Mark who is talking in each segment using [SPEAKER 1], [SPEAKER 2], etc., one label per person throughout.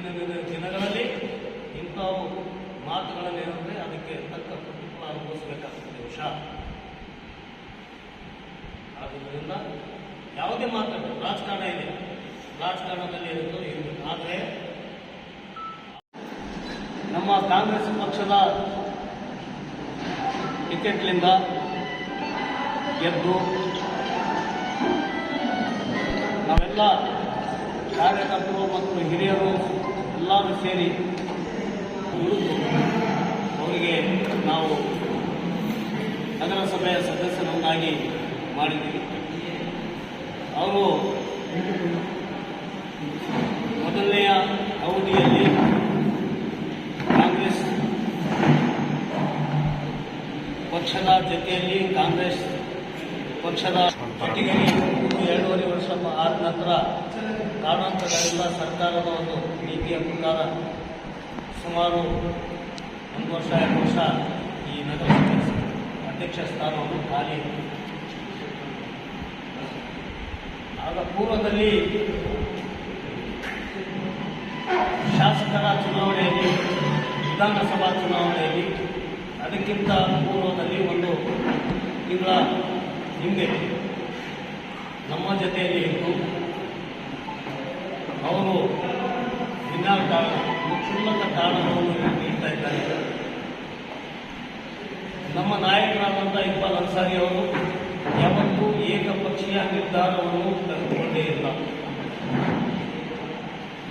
[SPEAKER 1] ಮುಂದಿನ ದಿನಗಳಲ್ಲಿ ಇಂಥವು ಏನಂದ್ರೆ ಅದಕ್ಕೆ ತಕ್ಕ ಪ್ರತಿಫಲ ಅನುಭವಿಸಬೇಕಾಗ್ತದೆ ದೇಶ ಆದ್ದರಿಂದ ಯಾವುದೇ ಮಾತಾಡೋ ರಾಜಕಾರಣ ಇದೆ. ರಾಜಕಾರಣದಲ್ಲಿ ಇರುತ್ತೋ ಇರಬೇಕು ಆದರೆ ನಮ್ಮ ಕಾಂಗ್ರೆಸ್ ಪಕ್ಷದ ಟಿಕೆಟ್ಲಿಂದ ಗೆದ್ದು ನಾವೆಲ್ಲ ಕಾರ್ಯಕರ್ತರು ಮತ್ತು ಹಿರಿಯರು ಎಲ್ಲರೂ ಸೇರಿ ಅವರಿಗೆ ನಾವು ನಗರಸಭೆಯ ಸದಸ್ಯರನ್ನಾಗಿ ಮಾಡಿದ್ದೀವಿ. ಅವರು ಮೊದಲನೆಯ ಅವಧಿಯಲ್ಲಿ ಕಾಂಗ್ರೆಸ್ ಪಕ್ಷದ ಜೊತೆಯಲ್ಲಿ ಕಾಂಗ್ರೆಸ್ ಪಕ್ಷದ ಒಟ್ಟಿಗೆಯಲ್ಲಿ ಎರಡೂವರೆ ವರ್ಷ ಆದ ನಂತರ ಕಾರಣಾಂತರಗಳಿಂದ ಸರ್ಕಾರದ ಒಂದು ನೀತಿಯ ಪ್ರಕಾರ ಸುಮಾರು ಒಂದು ವರ್ಷ, ಎರಡು ವರ್ಷ ಈ ನಗರಸಭೆ ಅಧ್ಯಕ್ಷ ಸ್ಥಾನವನ್ನು ಖಾಲಿ. ಆಗ ಪೂರ್ವದಲ್ಲಿ ಶಾಸಕರ ಚುನಾವಣೆಯಲ್ಲಿ, ವಿಧಾನಸಭಾ ಚುನಾವಣೆಯಲ್ಲಿ ಅದಕ್ಕಿಂತ ಪೂರ್ವದಲ್ಲಿ ಒಂದು ತಿಂಗಳ ಹಿಂದೆ ನಮ್ಮ ಜೊತೆಯಲ್ಲಿ ಇದ್ದು ಅವರು ದಿನಾಂಕ ಕ್ಷುಲ್ಲಕ ಕಾರಣಗಳನ್ನು ನೀಡ್ತಾ ಇದ್ದಾರೆ. ನಮ್ಮ ನಾಯಕರಾದಂಥ ಇಕ್ಬಾಲ್ ಅನ್ಸಾರಿ ಅವರು ಯಾವತ್ತೂ ಏಕಪಕ್ಷೀಯ ನಿರ್ಧಾರವನ್ನು ತೆಗೆದುಕೊಂಡೇ ಇಲ್ಲ.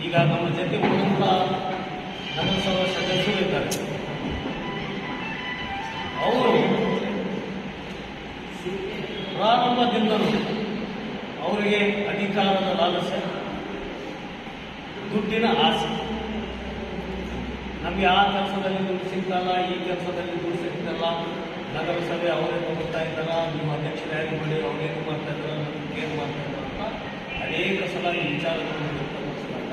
[SPEAKER 1] ಈಗ ನಮ್ಮ ಜೊತೆ ಉಳಿದಂಥ ನಗರಸಭಾ ಸದಸ್ಯರು ಇದ್ದಾರೆ. ಪ್ರಾರಂಭದಿಂದಲೂ ಅವರಿಗೆ ಅಧಿಕಾರದ ಲಾಲಸ್ಯ ದುಡ್ಡಿನ ಆಸೆ. ನಮಗೆ ಆ ಕೆಲಸದಲ್ಲಿ ದುಡ್ಡು ಸಿಗ್ತಲ್ಲ, ಈ ಕೆಲಸದಲ್ಲಿ ದುಡ್ಡು ಸಿಗ್ತಲ್ಲ. ನಗರಸಭೆ ಅವರೇ ಹೋಗ್ತಾ ಇದ್ದಲ್ಲ ನಿಮ್ಮ ಅಧ್ಯಕ್ಷರಾಗಿ ಮಾಡಿ ಅವರೇನು ಮಾಡ್ತಾ ಇದ್ದಾರೆ? ನಮ್ಗೆ ಏನು ಮಾಡ್ತಾ ಇದ್ದಾರೆ ಅಂತ ಅನೇಕ ಸಲ ಈ ವಿಚಾರಗಳನ್ನು ವ್ಯಕ್ತಪಡಿಸಿದಾಗ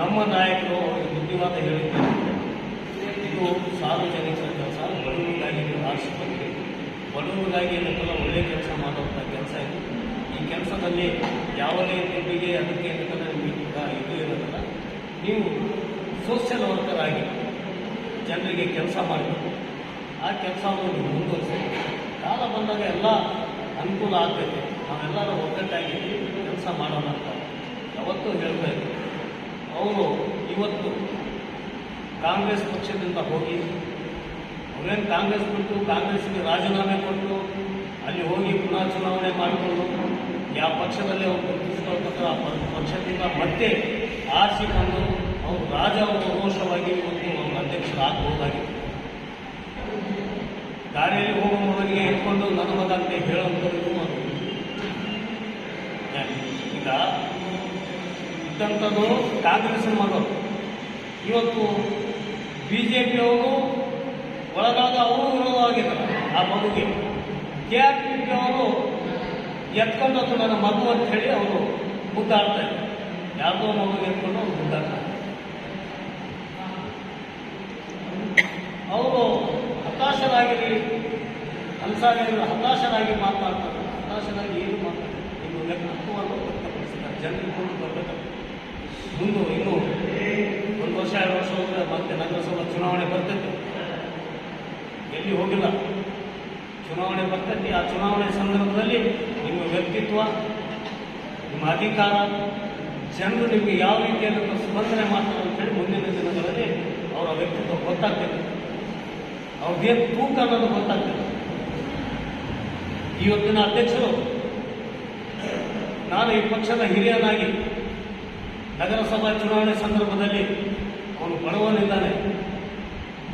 [SPEAKER 1] ನಮ್ಮ ನಾಯಕರು ಅವರಿಗೆ ಬುದ್ಧಿವಾದ ಹೇಳಿದ್ದಾರೆ. ಇದು ಸಾರ್ವಜನಿಕರ ಕೆಲಸ ಬಡವರಿಗಾಗಿ ಬಂದಿರಿ ಬಡವರಿಗಾಗಿ ಏನಂತಲ್ಲ ಒಳ್ಳೆಯ ಕೆಲಸ ಮಾಡುವಂಥ ಕೆಲಸ ಇದು. ಈ ಕೆಲಸದಲ್ಲಿ ಯಾವ ರೀತಿಗೆ ಅದಕ್ಕೆ ಏನಕ್ಕಲ್ಲ ನಿಮಗೆ ಇದು ಇರೋದಲ್ಲ, ನೀವು ಸೋಷಿಯಲ್ ವರ್ಕರ್ ಆಗಿ ಜನರಿಗೆ ಕೆಲಸ ಮಾಡಬೇಕು ಆ ಕೆಲಸವನ್ನು ನೀವು ಮುಂದುವರಿಸಿ. ಕಾಲ ಬಂದಾಗ ಎಲ್ಲ ಅನುಕೂಲ ಆಗ್ತೈತೆ. ನಾವೆಲ್ಲರೂ ಒಗ್ಗಟ್ಟಾಗಿ ಕೆಲಸ ಮಾಡೋಣ ಅಂತ ಯಾವತ್ತೂ ಹೇಳ್ತಾ ಇದ್ದೀವಿ ಅವರು ಇವತ್ತು ಕಾಂಗ್ರೆಸ್ ಪಕ್ಷದಿಂದ ಹೋಗಿ ಅವರೇನು ಕಾಂಗ್ರೆಸ್ ಬಿಟ್ಟು ಕಾಂಗ್ರೆಸ್ಗೆ ರಾಜೀನಾಮೆ ಕೊಟ್ಟು ಅಲ್ಲಿ ಹೋಗಿ ಪುನಃ ಚುನಾವಣೆ ಮಾಡಿಕೊಂಡು ಯಾವ ಪಕ್ಷದಲ್ಲಿ ಅವರು ಗುರುತಿಸ್ಕೊಳ್ತಾರೆ ಆ ಪಕ್ಷದಿಂದ ಮತ್ತೆ ಆರಿಸಿಕೊಂಡು ಅವರು ರಾಜ ರೋಷವಾಗಿ ಇವತ್ತು ಅವರು ಅಧ್ಯಕ್ಷರಾಗಬಹುದಾಗಿತ್ತು ದಾರಿಯಲ್ಲಿ ಹೋಗುವ ಮಗನಿಗೆ ಎತ್ಕೊಂಡು ನನ್ನ ಮಗ ಅಂತ ಹೇಳುವಂಥದ್ದು ಈಗ ಇದ್ದಂಥದ್ದು ಕಾಂಗ್ರೆಸ್ ಮಾಡೋದು ಇವತ್ತು ಬಿ ಜೆ ಒಳಗಾದ ಅವರು ವಿರೋಧವಾಗಿದ್ದಾರೆ ಆ ಮಗುಗೆ. ಕೆ ಆರ್ ಪಿ ಅವರು ಎತ್ಕೊಂಡು ಅಥವಾ ನನ್ನ ಮಗು ಅಂತ ಹೇಳಿ ಅವರು ಮುದ್ದಾಡ್ತಾ ಇದ್ದಾರೆ ಯಾವುದೋ ಮಗು ಎತ್ಕೊಂಡು ಅವ್ರು ಮುದ್ದಾಡ್ತಾರೆ ಅವರು ಹತಾಶರಾಗಿರಿ ಅನ್ಸಾರಿ ಹತಾಶರಾಗಿ ಮಾತನಾಡ್ತಾರೆ ಹತಾಶರಾಗಿ ಏನು ಮಾತಾಡ್ತಾರೆ? ನಿಮ್ಮ ವ್ಯಕ್ತಿತ್ವವನ್ನು ವ್ಯಕ್ತಪಡಿಸಿದ್ದಾರೆ. ಜನರಿಗೆ ಕೊಂಡು ಬರಬೇಕು. ಮುಂದೆ ಇನ್ನೂ ಒಂದು ವರ್ಷ, ಎರಡು ವರ್ಷ ಹೋದರೆ ಮತ್ತೆ ನಗರಸಭಾ ಚುನಾವಣೆ ಬರ್ತೈತೆ ಎಲ್ಲಿ ಹೋಗಿಲ್ಲ. ಚುನಾವಣೆ ಬರ್ತೈತಿ, ಆ ಚುನಾವಣೆ ಸಂದರ್ಭದಲ್ಲಿ ನಿಮ್ಮ ವ್ಯಕ್ತಿತ್ವ, ನಿಮ್ಮ ಅಧಿಕಾರ, ಜನರು ನಿಮಗೆ ಯಾವ ರೀತಿಯಲ್ಲಿ ಸ್ಪಂದನೆ ಮಾಡ್ತಾರೆ ಅಂತೇಳಿ ಮುಂದಿನ ದಿನಗಳಲ್ಲಿ ಅವರ ವ್ಯಕ್ತಿತ್ವ ಗೊತ್ತಾಗ್ತದೆ. ಅವ್ರದ್ದೇನು ತೂಕ ಅನ್ನೋದು ಗೊತ್ತಾಗ್ತದೆ. ಇವತ್ತಿನ ಅಧ್ಯಕ್ಷರು, ನಾನು ಈ ಪಕ್ಷದ ಹಿರಿಯನಾಗಿ ನಗರಸಭಾ ಚುನಾವಣೆ ಸಂದರ್ಭದಲ್ಲಿ ಅವನು ಬಡವನಿದ್ದಾನೆ.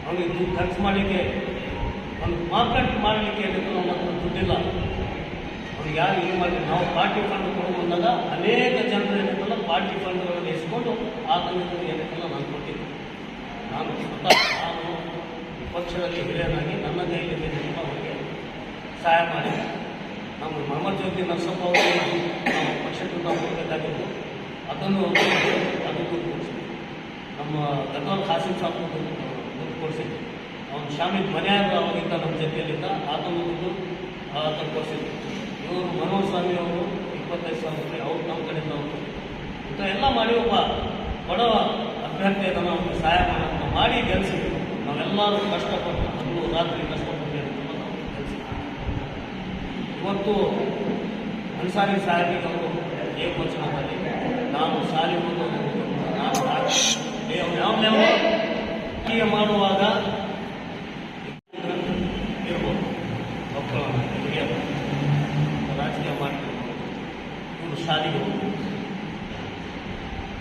[SPEAKER 1] ಅವನಿಗೆ ಖರ್ಚು ಮಾಡಲಿಕ್ಕೆ ಅವನು ಮಾರ್ಕೆಟ್ ಮಾಡಲಿಕ್ಕೆ ಹೇಳಿದ್ರು ನಮ್ಮ ಹತ್ರ ದುಡ್ಡಿಲ್ಲ. ಅವ್ರು ಯಾರು ಏನು ಮಾಡಿ ನಾವು ಪಾರ್ಟಿ ಫಂಡ್ ಕೊಡೋದು ಬಂದಾಗ ಅನೇಕ ಜನರು ಏನಕ್ಕಲ್ಲ ಪಾರ್ಟಿ ಫಂಡ್ಗಳನ್ನು ಇಸ್ಕೊಂಡು ಆ ತಂಡದಲ್ಲಿ ಏನಕ್ಕೆಲ್ಲ ನಾನು ಕೊಟ್ಟಿದ್ದೆ. ನಾನು ಸ್ವತಃ ನಾನು ಪಕ್ಷದಲ್ಲಿ ಹಿರಿಯನಾಗಿ ನನ್ನ ಕೈಯಲ್ಲಿ ನಿಮ್ಮ ಅವರಿಗೆ ಸಹಾಯ ಮಾಡಿದೆ. ನಮ್ಮ ಮೊಹಮ್ಮದ್ ಜ್ಯೋತಿ ನರಸಪ್ಪ ಅವರು ನಾವು ಪಕ್ಷದಿಂದ ಹೋಗಬೇಕಾಗಿತ್ತು ಅದನ್ನು ಅದು ಕೊಡಿಸಿದ್ವಿ ನಮ್ಮ ಗದ್ವಾಲ್ ಖಾಸಿಂ ದುಡ್ಡು ಕೊಡಿಸಿದ್ವಿ ಅವನು ಶಾಮಿದ್ ಮನೆಯಾಗ ಅವಾಗಿದ್ದ ನಮ್ಮ ಜೊತೆಯಲ್ಲಿದ್ದ, ಆತನು ಒಂದು ಆತನು ಕೊಡಿಸಿದ್ವಿ ಇವರು ಮನೋಹರ್ ಸ್ವಾಮಿ ಅವರು ಇಪ್ಪತ್ತೈದು ಸಾವಿರ ರೂಪಾಯಿ, ಅವ್ರು ನಮ್ಮ ಕಡೆಯಿಂದ ಅವರು ಇಂಥ ಎಲ್ಲ ಮಾಡಿ ಒಬ್ಬ ಬಡವ ಅಭ್ಯರ್ಥಿ ಅದನ್ನು ಅವ್ರಿಗೆ ಸಹಾಯ ಮಾಡೋದನ್ನ ಮಾಡಿ ಗೆಲ್ಲಿಸಿದ್ರು ನಾವೆಲ್ಲರೂ ಕಷ್ಟಪಟ್ಟು, ಒಂದು ರಾತ್ರಿ ಕಷ್ಟಪಟ್ಟು ಕೆಲಸ ಇವತ್ತು ಅನ್ಸಾರಿ ಸಾಹೇಬಿಗೆ ಅವರು ಏಕವಚನ ಮಾಡಿ, ನಾನು ಶಾಲೆ ಮುಂದೆ ನಾನು ಯಾವ ಮಾಡುವಾಗ ಹಿರಿಯರು ರಾಜಕೀಯ ಮಾಡ್ತಿರ್ಬೋದು ಇವರು ಶಾಲೆಗೆ ಹೋಗ್ಬೋದು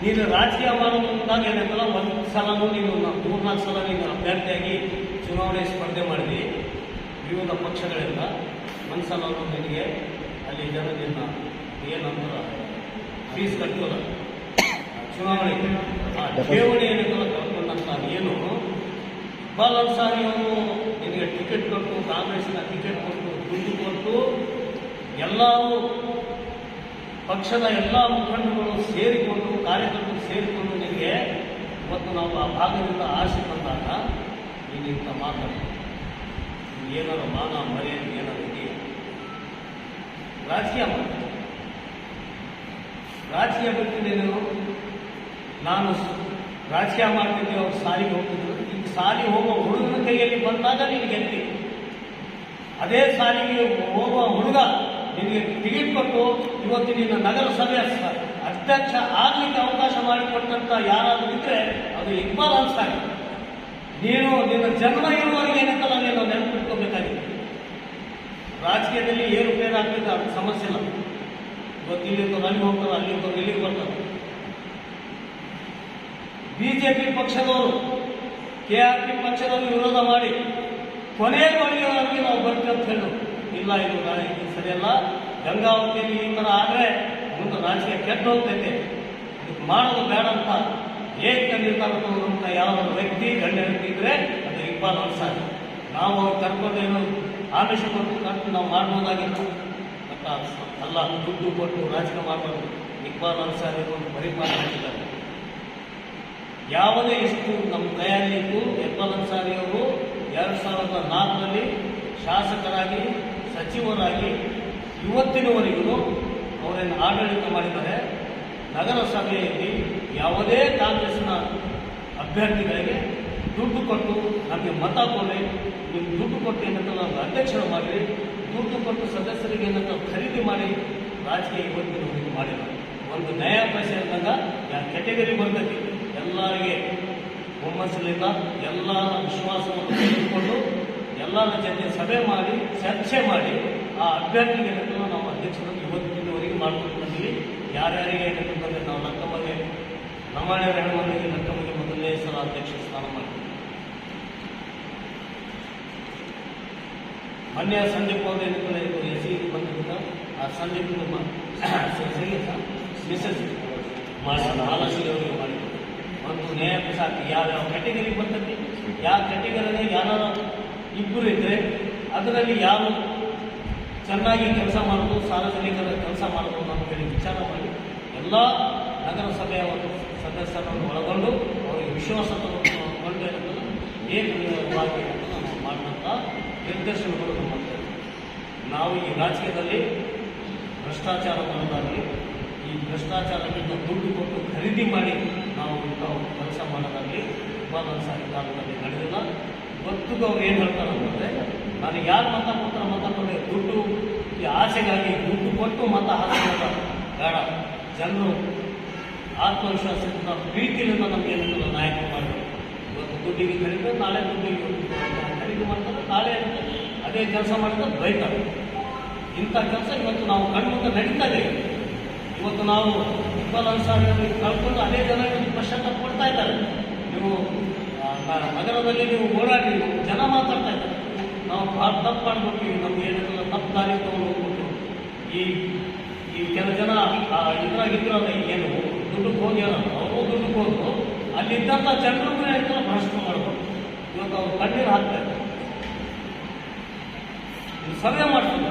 [SPEAKER 1] ನೀನು ರಾಜಕೀಯ ಮಾಡೋದು ಅಂದಾಗ ಏನಂತಲ್ಲ ಒಂದು ಸಲನೂ ನೀನು ಮೂರು ಮೂರ್ನಾಲ್ಕು ಸಲ ನೀನು ಅಭ್ಯರ್ಥಿಯಾಗಿ ಚುನಾವಣೆ ಸ್ಪರ್ಧೆ ಮಾಡಿದಿ ವಿವಿಧ ಪಕ್ಷಗಳಿಂದ ಒಂದು ಸಲನೂ ನಿನಗೆ ಅಲ್ಲಿ ಜನ ನಿನ್ನ ಏನಂತರ ಫೀಸ್ ಕಟ್ಟೋದ ಚುನಾವಣೆ ಆ ಠೇವಣಿ ಏನಂತಲ್ಲ ಕಳ್ಕೊಂಡಂತ ಏನು ಇಕ್ಬಾಲ್ ಅನ್ಸಾರಿ ಅವನು ನಿನಗೆ ಟಿಕೆಟ್ ಕೊಟ್ಟು ಕಾಂಗ್ರೆಸ್ನ ಟಿಕೆಟ್ ಕೊಟ್ಟು ಕೊಟ್ಟು ಎಲ್ಲರೂ ಪಕ್ಷದ ಎಲ್ಲ ಮುಖಂಡಗಳು ಸೇರಿಕೊಂಡು, ಕಾರ್ಯಕರ್ತರು ಸೇರಿಕೊಂಡು ನಿಮಗೆ ಇವತ್ತು ನಾವು ಆ ಭಾಗದಿಂದ ಆಸೆ ಬಂದಾಗ ನೀನು ಇಂಥ ಮಾತಾಡ ಏನಾರ ಮಾನ ಮರ್ಯಾದೆ ಏನಾರ ಇದೆಯಾ? ರಾಜಕೀಯ ಮಾಡ್ತೀನಿ ರಾಜಕೀಯ ಬಿಟ್ಟು ನೀನು? ರಾಜಕೀಯ ಮಾಡ್ತಿದ್ದೆ, ಅವ್ರು ಸಾಲಿಗೆ ಹೋಗ್ತಿದ್ರು. ಈಗ ಸಾಲಿ ಹೋಗೋ ಹುಡುಗನ ಕೈಯಲ್ಲಿ ಬಂದಾಗ ನೀನು ಗೆದ್ದಿ. ಅದೇ ಸಾರಿಗೆ ಹೋಗುವ ಹುಡುಗ ನಿನಗೆ ಟಿಕೆಟ್ ಕೊಟ್ಟು ಇವತ್ತು ನಿನ್ನ ನಗರಸಭೆಯ ಅಧ್ಯಕ್ಷ ಆಗ್ಲಿಕ್ಕೆ ಅವಕಾಶ ಮಾಡಿಕೊಟ್ಟಂತ ಯಾರಾದರೂ ಇದ್ರೆ ಅದು ಇಕ್ಬಾಲ್ ಅನ್ಸ್ತಾರೆ ನೀನು ನಿನ್ನ ಜನ್ಮ ಇರುವವರಿಗೆ ಏನಂತಲ್ಲ ನೀನು ನೆನಪಿಟ್ಕೋಬೇಕಾಗಿದೆ ರಾಜಕೀಯದಲ್ಲಿ ಏರುಪೇರು ಆಗ್ಬೇಕು ಅದು ಸಮಸ್ಯೆ ಇಲ್ಲ. ಇವತ್ತು ಇಲ್ಲಿಂದ ಅಲ್ಲಿ ಹೋಗ್ತಾರೆ, ಅಲ್ಲಿಂದ ಇಲ್ಲಿಗೆ ಬರ್ತಾರೆ. ಬಿಜೆಪಿ ಪಕ್ಷದವರು, ಕೆ ಆರ್ ಪಿ ಪಕ್ಷದವರು ಮಾಡಿ ಕೊನೆಯವರೆಗೆ ನಾವು ಬರ್ತೀವಿ ಅಂತ ಇಲ್ಲ, ಇದು ಇದು ಸರಿಯಲ್ಲ. ಗಂಗಾವತಿಯಲ್ಲಿ ಈ ಥರ ಆದರೆ ಮುಂದೆ ರಾಜಕೀಯ ಕೆಟ್ಟು ಹೋಗ್ತೈತೆ. ಇದಕ್ಕೆ ಮಾಡೋದು ಬೇಡ ಅಂತ ಏಕ ನಿರ್ಧಾರ ಯಾವ ವ್ಯಕ್ತಿ ವ್ಯಕ್ತಿ ಇದ್ರೆ ಅದು ಇಬ್ಬರು ವರ್ಷ ನಾವು ಅವ್ರು ಕರ್ಕೊಂಡೇನು ಆಮಿಷ ಕೊಟ್ಟು ಕರ್ಕೊಂಡು ನಾವು ಮಾಡ್ಬೋದಾಗಿತ್ತು. ಅಂತ ಅಲ್ಲ, ದುಡ್ಡು ಕೊಟ್ಟು ರಾಜಕೀಯ ಮಾಡಬಾರ್ದು ಇಕ್ಬಾಲ್ ಅನ್ಸಾರಿ ಒಂದು ಪರಿಪಾಲನೆ ಮಾಡಿದ್ದಾರೆ. ಯಾವುದೇ ಇಷ್ಟು ನಮ್ಮ ತಯಾರಿ ಇತ್ತು ಇಕ್ಬಾಲ್ ಅನ್ಸಾರಿ ಅವರು ಎರಡು ಸಾವಿರದ ನಾಲ್ಕರಲ್ಲಿ ಶಾಸಕರಾಗಿ, ಸಚಿವರಾಗಿ ಇವತ್ತಿನವರೆಗೂ ಅವರನ್ನು ಆಡಳಿತ ಮಾಡಿದ್ದಾರೆ. ನಗರಸಭೆಯಲ್ಲಿ ಯಾವುದೇ ಕಾಂಗ್ರೆಸ್ನ ಅಭ್ಯರ್ಥಿಗಳಿಗೆ ದುಡ್ಡು ಕೊಟ್ಟು ನಮಗೆ ಮತ ಕೊಡಿ ನೀವು ದುಡ್ಡು ಕೊಟ್ಟು ಏನಂತ ನಾವು ಅಧ್ಯಕ್ಷರು ಮಾಡಿ ದುಡ್ಡು ಕೊಟ್ಟು ಸದಸ್ಯರಿಗೆ ಏನಂತ ಖರೀದಿ ಮಾಡಿ ರಾಜಕೀಯ ಇವತ್ತಿನವರೆಗೂ ಮಾಡಿದ್ದಾರೆ ಒಂದು ನ್ಯಾಯ ಪೈಸೆ ಅಂದಾಗ ಯಾವ ಕೆಟಗರಿ ಬಂದೈತಿ ಎಲ್ಲರಿಗೆ ಹುಮ್ಮಸ್ಸಲಿಂದ ಎಲ್ಲರ ವಿಶ್ವಾಸವನ್ನು ತೆಗೆದುಕೊಂಡು ಎಲ್ಲರ ಜೊತೆ ಸಭೆ ಮಾಡಿ, ಚರ್ಚೆ ಮಾಡಿ, ಆ ಅಭ್ಯರ್ಥಿಗೆ ಏನಂತ ನಾವು ಅಧ್ಯಕ್ಷರು ಇವತ್ತಿನವರೆಗೆ ಮಾಡ್ಕೊಂಡು ಬಂದಿವಿ. ಯಾರ್ಯಾರಿಗೆ ಏನಂತ ಬಂದರೆ ನಾವು ಲಕ್ಕಮಗೆ ನಮ್ಮನೆ ಹೆಣ್ಮನೆಗೆ ಲಕ್ಕಮಗೆ ಮೊದಲನೇ ಸಲ ಅಧ್ಯಕ್ಷ ಸ್ಥಾನ ಮಾಡಿದ್ವಿ ಮೊನ್ನೆ ಸಂದೀಪ್ ಅವರು ಏನಂತಾರೆ ಇದು ಎಸ್ ಸಿ ಬಂದಿದ್ದ, ಆ ಸಂದೀಪ್ ಸಂಗೀತ, ಮಿಸಸ್ ಮಾಲಾಶ್ರೀ ಅವರಿಗೆ ಮಾಡಿದ್ರು ಒಂದು ನ್ಯಾಯ ಸಾಕು ಯಾವ್ಯಾವ ಕ್ಯಾಟಗರಿ ಬರ್ತೈತಿ ಯಾವ ಕ್ಯಾಟಗರಿಯಲ್ಲಿ ಯಾರು ಇಬ್ಬರು ಇದ್ದರೆ ಅದರಲ್ಲಿ ಯಾರು ಚೆನ್ನಾಗಿ ಕೆಲಸ ಮಾಡೋದು, ಸಾರ್ವಜನಿಕರ ಕೆಲಸ ಮಾಡೋದು ಹೇಳಿ ವಿಚಾರ ಮಾಡಿ, ಎಲ್ಲ ನಗರಸಭೆಯ ಒಂದು ಸದಸ್ಯರನ್ನು ಒಳಗೊಂಡು ಅವರಿಗೆ ವಿಶ್ವಾಸ ತಗೊಂಡು ಏಕವಾಗಿ ನಾವು ಮಾಡಿದಂಥ ನಿರ್ದೇಶನಗಳು ಮಾಡ್ತೇವೆ ನಾವು ಈ ರಾಜಕೀಯದಲ್ಲಿ ಭ್ರಷ್ಟಾಚಾರ ಮಾಡೋದಾಗಲಿ ಈ ಭ್ರಷ್ಟಾಚಾರದಿಂದ ದುಡ್ಡು ಕೊಟ್ಟು ಖರೀದಿ ಮಾಡಿ ನಾವು ಇಂಥ ಕೆಲಸ ಮಾಡೋದಾಗಲಿ ಉಪಾದಾನ ಸಾರಿ ಕಾಲದಲ್ಲಿ ನಡೆದಿಲ್ಲ. ಗೊತ್ತು ಅವ್ರು ಏನು ಹೇಳ್ತಾರೆ ಅಂತಂದರೆ, ನಾನು ಯಾರು ಮತ ಕೊಡ್ತಾರೆ ಮತ ಕೊಡಿ ದುಡ್ಡು ಈ ಆಸೆಗಾಗಿ ದುಡ್ಡು ಕೊಟ್ಟು ಮತ ಹಾಕೋದ ಬೇಡ. ಜನರು ಆತ್ಮವಿಶ್ವಾಸದಿಂದ ಪ್ರೀತಿಯಿಂದ ನಮ್ಗೆ ಏನಿಲ್ಲ ನಾಯಕರು ಮಾಡಬೇಕು. ಇವತ್ತು ದುಡ್ಡಿಗೆ ಖರೀದಿ, ನಾಳೆ ದುಡ್ಡಿಗೆ ಖರೀದಿ ಮಾಡ್ತಾರೆ? ನಾಳೆ ಅದೇ ಕೆಲಸ ಮಾಡಿದ್ರೆ ಬೈತಾರೆ. ಇಂಥ ಕೆಲಸ ಇವತ್ತು ನಾವು ಕಣ್ಮುಂದೆ ನಡೀತಾ ಇದೆ. ಇವತ್ತು ನಾವು ಇಕ್ಬಾಲ್ ಅನ್ಸಾರಿ ಅವರಿಗೆ ಕಳ್ಕೊಂಡು ಅದೇ ಜನ ಇವತ್ತು ಕೊಡ್ತಾ ಇದ್ದಾರೆ. ನೀವು ನಗರದಲ್ಲಿ ನೀವು ಓಡಾಡಿ ಜನ ಮಾತಾಡ್ತಾ ಇದ್ದಾರೆ. ನಾವು ಭಾಳ ತಪ್ಪು ಮಾಡ್ಬಿಟ್ಟಿವಿ ನಮ್ಗೆ ಏನೆಲ್ಲ ತಪ್ಪು ದಾರಿ ತಗೊಂಡು ಹೋಗ್ಬಿಟ್ಟು ಈ ಈ ಕೆಲ ಜನ ಇದ್ರಾಗಿದ್ರು ಅಂತ ಏನು ದುಡ್ಡು ಹೋಗ್ಯಾರ ಅವರು ದುಡ್ಡು ಹೋದ್ರು. ಅಲ್ಲಿದ್ದಂಥ ಜನರು ಏನಂತ ಭಾಷಣ ಮಾಡ್ಬೋದು. ಇವತ್ತು ಅವ್ರು ಕಣ್ಣೀರು ಹಾಕ್ತಾ ಇದ್ದಾರೆ. ನೀವು ಸರ್ವೆ ಮಾಡ್ತೀವಿ.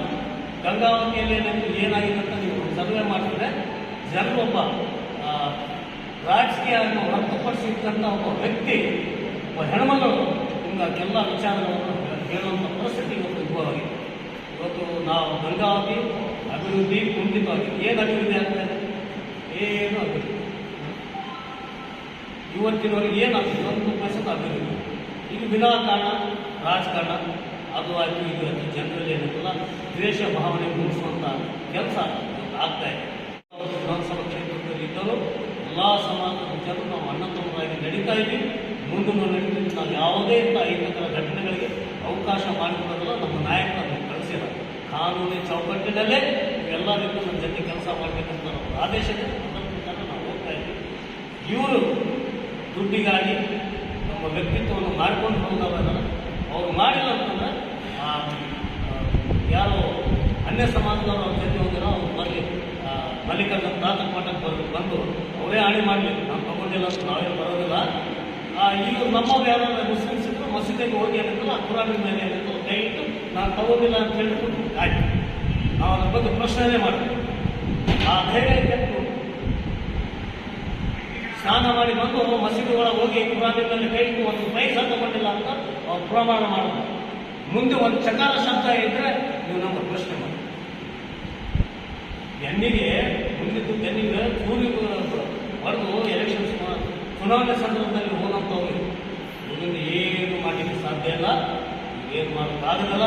[SPEAKER 1] ಗಂಗಾವತಿಯಲ್ಲಿ ಏನಾಯ್ತು ಏನಾಗಿದೆ ಅಂತ ನೀವು ಸರ್ವೆ ಮಾಡಿದ್ರೆ ಜನರೊಬ್ಬ ರಾಜಕೀಯ ಹೊರತುಪಡಿಸಿದಂಥ ಒಬ್ಬ ವ್ಯಕ್ತಿ, ಒಬ್ಬ ಹೆಣ್ಮಗಳು ಎಲ್ಲ ವಿಚಾರಗಳನ್ನು ಹೇಳುವಂಥ ಪರಿಸ್ಥಿತಿ ಇವತ್ತು ಉದ್ಭವವಾಗಿದೆ ಇವತ್ತು ನಾವು ಗಂಗಾವತಿ, ಅಭಿವೃದ್ಧಿ, ಕುಂಠಿತವಾಗಿ ಏನು ಅಭಿವೃದ್ಧಿ ಆಗ್ತದೆ ಏನು ಅಭಿವೃದ್ಧಿ? ಇವತ್ತಿನವರೆಗೆ ಆಗ್ತದೆ ಒಂದು ಪರ್ಸೆಂಟ್ ಅಭಿವೃದ್ಧಿ. ಇದು ವಿನಾಕಾರಣ, ರಾಜಕಾರಣ, ಅದು ಆಯಿತು, ಇದು ಆಯ್ತು, ಜನರಲ್ಲಿ ಏನಂತಲ್ಲ ದ್ವೇಷ ಭಾವನೆ ಮೂಡಿಸುವಂತ ಕೆಲಸ. ಆಗ್ತಾ ಇದೆ. ವಿಧಾನಸಭಾ ಕ್ಷೇತ್ರದಲ್ಲಿ ಇದ್ದರೂ ಎಲ್ಲ ಸಮಾಜದ ಜನರು ನಾವು ಅಣ್ಣ ತಮ್ಮರಾಗಿ ನಡೀತಾ ಇದ್ದೀವಿ. ಮುಂದಿನ ನಡೀತೀವಿ. ನಾವು ಯಾವುದೇ ಅಹಿತಕರ ಘಟನೆಗಳಿಗೆ ಅವಕಾಶ ಮಾಡಿಕೊಡೋದಿಲ್ಲ ನಮ್ಮ ನಾಯಕರನ್ನು ಕಳಿಸಿಲ್ಲ. ಕಾನೂನಿನ ಚೌಕಟ್ಟಿನಲ್ಲೇ ಎಲ್ಲ ರೀತಿ ನಮ್ಮ ಜೊತೆ ಕೆಲಸ ಮಾಡಬೇಕಂತ ಆದೇಶಕ್ಕೆ ಅದರ ನಾವು ಹೋಗ್ತಾ ಇದ್ದೀವಿ. ಇವರು ದುಡ್ಡಿಗಾಗಿ ನಮ್ಮ ವ್ಯಕ್ತಿತ್ವವನ್ನು ಮಾಡ್ಕೊಂಡು ಹೋದವರಲ್ಲ ಅವ್ರು ಮಾಡಿಲ್ಲ ಅಂತಂದ್ರೆ ಯಾರೋ ಅನ್ಯ ಸಮಾಜದವರು ಅವ್ರ ಜೊತೆ ಮಲ್ಲಿಕಾರ್ಜುನ ಪ್ರಾತಃ ಪಾಠಕ್ಕೆ ಬಂದು ಬಂದು ಅವರೇ ಹಾನಿ ಮಾಡಲಿ. ನಾವು ತಗೊಂಡಿಲ್ಲ ಅಂತ ಬರೋದಿಲ್ಲ. ಆ, ಇವರು ನಮ್ಮವ್ರು ಯಾರು ಮುಸ್ಲಿಮ್ಸ್ ಇದ್ರು ಮಸೀದಿಗೆ ಹೋಗಿ ಏನಿರ್ತಲ್ಲ ಆ ಕುರಾನಿನ ಮೇಲೆ ಏನಿರ್ತಲ್ಲ ಇಟ್ಟು ನಾನು ತಗೋದಿಲ್ಲ ಅಂತ ಹೇಳ್ಬಿಟ್ಟು ಆಯ್ತು. ನಾವು ಅದ್ರ ಬಗ್ಗೆ ಪ್ರಶ್ನೆನೇ ಮಾಡ್ತೀವಿ. ಆ ಧೈರ್ಯ ಕೆಟ್ಟು ಸ್ನಾನ ಮಾಡಿ ಬಂದು ಮಸೀದಿ ಒಳಗೆ ಹೋಗಿ ಕುರಾನಿನ ಮೇಲೆ ಕೈ ಇಟ್ಟು ಒಂದು ಪೈಸ ತಗೊಂಡಿಲ್ಲ ಅಂತ ಅವ್ರು ಪ್ರಮಾಣ ಮಾಡೋದು ಮುಂದೆ ಒಂದು ಚಕಾರ ಶಬ್ದ ಇದ್ರೆ ನೀವು ನಮ್ಮ ಪ್ರಶ್ನೆ ಮಾಡಿ ಬೆನ್ನಿಗೆ ಮುಂದಿದ್ದು ಜನಿಗೆ ಕೂಲಿ ಬರೆದು ಎಲೆಕ್ಷನ್ ಚುನಾವಣೆ ಸಂದರ್ಭದಲ್ಲಿ ಹೋದಂಥವ್ರು. ಇದನ್ನು ಏನು ಮಾಡಲಿಕ್ಕೆ ಸಾಧ್ಯ ಇಲ್ಲ ಏನು ಮಾಡೋಕ್ಕಾಗಲ್ಲ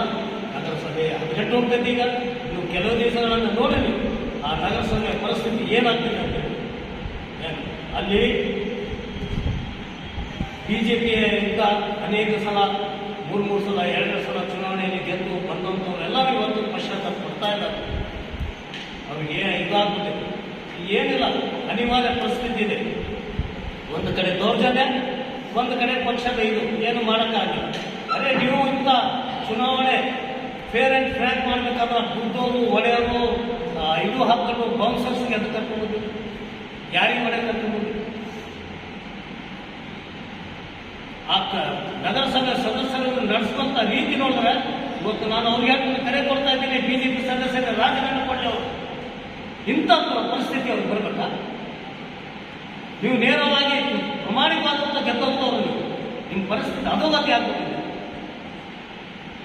[SPEAKER 1] ನಗರಸಭೆ ಹದಿನೆಂಟು ಹೋಗ್ತೈತಿ ಈಗ. ಇನ್ನು ಕೆಲವು ದಿವಸಗಳನ್ನು ನೋಡಿ ನೀವು ಆ ನಗರಸಭೆಯ ಪರಿಸ್ಥಿತಿ ಏನಾಗ್ತದೆ ಅಂತ ಅಲ್ಲಿ ಬಿ ಜೆ ಪಿಯಿಂದ ಅನೇಕ ಸಲ ಮೂರು ಮೂರು ಸಲ ಎರಡು ಸಲ ಚುನಾವಣೆಯಲ್ಲಿ ಗೆದ್ದು ಬಂದಂಥವರೆಲ್ಲ ಇವತ್ತು ಪಶ್ಚಾತ್ತಾಪ ಪಡ್ತಾ ಇದ್ದಾರೆ. ಅವ್ರಿಗೆ ಇದಾಗ್ಬಿಟ್ಟಿದೆ? ಏನಿಲ್ಲ, ಅನಿವಾರ್ಯ ಪರಿಸ್ಥಿತಿ ಇದೆ. ಒಂದು ಕಡೆ ದೌರ್ಜನ್ಯ, ಒಂದು ಕಡೆ ಪಕ್ಷದ ಇದು, ಏನು ಮಾಡೋಕ್ಕಾಗಿಲ್ಲ. ಅದೇ ನೀವು ಇಂಥ ಚುನಾವಣೆ ಫೇರ್ ಆ್ಯಂಡ್ ಫ್ರ್ಯಾಂಕ್ ಮಾಡಬೇಕಾದ್ರೆ ದುಡ್ಡೋರು, ಒಡೆಯೋರು ಇದು ಹಾಕೊಂಡು ಬೌನ್ಸರ್ಸ್ಗೆ ಎದ್ದು ಕರ್ಕೊಂಡು ಯಾರಿಗೆ ಹೊಡೆ ಕರ್ಕೊಂಡು ಆ ನಗರಸಭೆ ಸದಸ್ಯರನ್ನು ನಡೆಸುವಂಥ ರೀತಿ ನೋಡಿದ್ರೆ ಇವತ್ತು ನಾನು ಅವ್ರಿಗೆ ಕರೆ ಕೊಡ್ತಾ ಇದ್ದೀನಿ? ಬಿಜೆಪಿ ಸದಸ್ಯರ ರಾಜೀನಾಮೆ ಕೊಡಲಿ ಅವರು. ಇಂಥ ಪರಿಸ್ಥಿತಿ ಅವ್ರಿಗೆ ಬರಬೇಕ? ನೀವು ನೇರವಾಗಿ ಪ್ರಮಾಣಿಕವಾದಂಥ ಗೆದ್ದಂಥವ್ರು ನೀವು ನಿಮ್ಮ ಪರಿಸ್ಥಿತಿ ಅಧೋಗತಿ ಆಗ್ಬಿಟ್ಟಿದೆ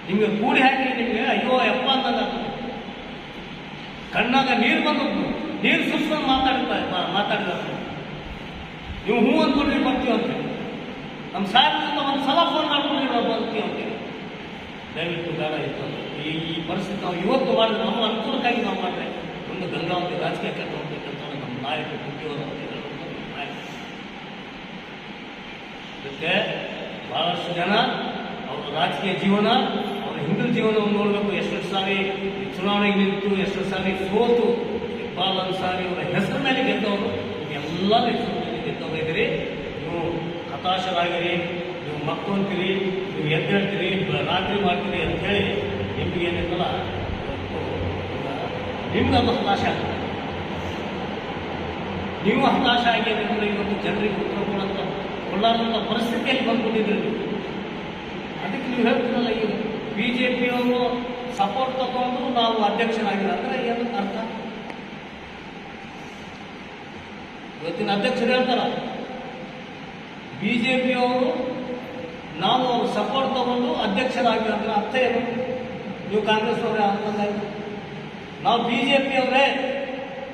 [SPEAKER 1] ನಿಮಗೆ ಕೂಡಿ ಹಾಕಿ ನಿಮಗೆ, ಅಯ್ಯೋ, ಯಪ್ಪ ಅಂತಂದ ಕಣ್ಣಾಗ ನೀರು ಬಂದು ನೀರು ಸುರಿಸ್ಕೊಂಡು ಮಾತಾಡ್ತಾರೆ ಮಾತಾಡಿದ ನೀವು ಹೂ ಅಂದ್ಕೊಂಡ್ರಿ ಬರ್ತೀವಿ ಅಂತೇಳಿ ನಮ್ಮ ಸಾರ್ ಒಂದು ಸಲ ಫೋನ್ ಮಾಡ್ಕೊಂಡು ನಾವು ಬರ್ತೀವಿ ಅಂತೇಳಿ ದಯವಿಟ್ಟು ಬೇಡ ಇತ್ತು ಈ ಈ ಪರಿಸ್ಥಿತಿ ನಾವು ಇವತ್ತು ಮಾಡಿದ್ರೆ ನಮ್ಮ ಅನುಕೂಲಕ್ಕಾಗಿ ನಾವು ಮಾಡಿದ್ರೆ ಒಂದು ಗಂಗಾವತಿ ರಾಜಕೀಯ ಕಟ್ಟ ಹೋಗ್ಬೇಕಂತ ನಮ್ಮ ಹೇಳೋದು ನಾಯಕರು. ಇದಕ್ಕೆ ಬಹಳಷ್ಟು ಜನ ಅವರ ರಾಜಕೀಯ ಜೀವನ, ಅವರ ಹಿಂದೂ ಜೀವನವನ್ನು ನೋಡಬೇಕು. ಎಷ್ಟು ಸಾರಿ ಚುನಾವಣೆಗೆ ನಿಂತು, ಎಷ್ಟು ಸಾರಿ ಸೋತು. ಇಕ್ಬಾಲ್ ಅನ್ಸಾರಿ ಅವರ ಹೆಸರು ಮೇಲೆ ಗೆದ್ದವರು ಎಲ್ಲ ಹೆಸರು ಮೇಲೆ ಗೆದ್ದವರು ಇದ್ದೀರಿ. ನೀವು ಹತಾಶರಾಗಿರಿ, ನೀವು ಮಕ್ಕಳು ನೀವು ಎದ್ದೇಳ್ತೀರಿ ರಾತ್ರಿ ಮಾಡ್ತೀರಿ ಅಂತ ಹೇಳಿ ನಿಮ್ಗೆ ಅದು ಹತಾಶ ನೀವು ಹತಾಶ ಆಗಿ ಏನಿದ್ರೆ ಇವತ್ತು ಜನರಿಗೆ ಉತ್ತರ ಕೊಡುವಂಥ ಪರಿಸ್ಥಿತಿಯಲ್ಲಿ ಬಂದ್ಬಿಟ್ಟಿದ್ದೀರಿ ಅದಕ್ಕೆ ನೀವು ಹೇಳ್ತೀರಲ್ಲ ಈಗ ಬಿ ಜೆ ಪಿಯವರು ಸಪೋರ್ಟ್ ತಗೊಂಡು ನಾವು ಅಧ್ಯಕ್ಷರಾಗಿಲ್ಲ ಅಂದ್ರೆ ಏನು ಅರ್ಥ? ಇವತ್ತಿನ ಅಧ್ಯಕ್ಷರು ಹೇಳ್ತಾರ ಬಿ ಜೆ ಪಿಯವರು ನಾವು ಅವ್ರು ಸಪೋರ್ಟ್ ತಗೊಂಡು ಅಧ್ಯಕ್ಷರಾಗಿಲ್ಲ ಅಂದ್ರೆ ಅರ್ಥ ಏನು? ನೀವು ಕಾಂಗ್ರೆಸ್ ಅವರೇ ಅಂತಂದಾಯ್ತು ನಾವು ಬಿ ಜೆ ಪಿಯವರೇ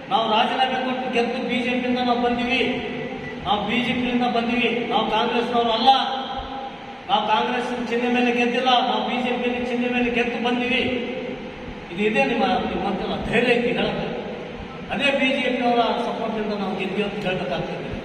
[SPEAKER 1] ನಾವು ರಾಜೀನಾಮೆ ಕೊಟ್ಟು ಗೆದ್ದು ಬಿ ಜೆ ಪಿಯಿಂದ ನಾವು ಬಂದೀವಿ. ನಾವು ಬಿ ಜೆ ಪಿಯಿಂದ ಬಂದಿವಿ. ನಾವು ಕಾಂಗ್ರೆಸ್ನವರು ಅಲ್ಲ. ನಾವು ಕಾಂಗ್ರೆಸ್ ಚಿಹ್ನೆ ಮೇಲೆ ಗೆದ್ದಿಲ್ಲ. ನಾವು ಬಿ ಜೆ ಚಿಹ್ನೆ ಮೇಲೆ ಗೆದ್ದು ಬಂದೀವಿ. ಇದು ಇದೆ ನಿಮ್ಮ ನಿಮ್ಮಂತೆಲ್ಲ ಧೈರ್ಯ ಐತಿ ಹೇಳಕ್ಕೆ. ಅದೇ ಬಿ ಜೆ ಪಿಯವರ ಸಪೋರ್ಟಿಂದ ನಾವು ಗೆದ್ದಿ ಅಂತ ಹೇಳ್ಬೇಕಾಗ್ತದೆ.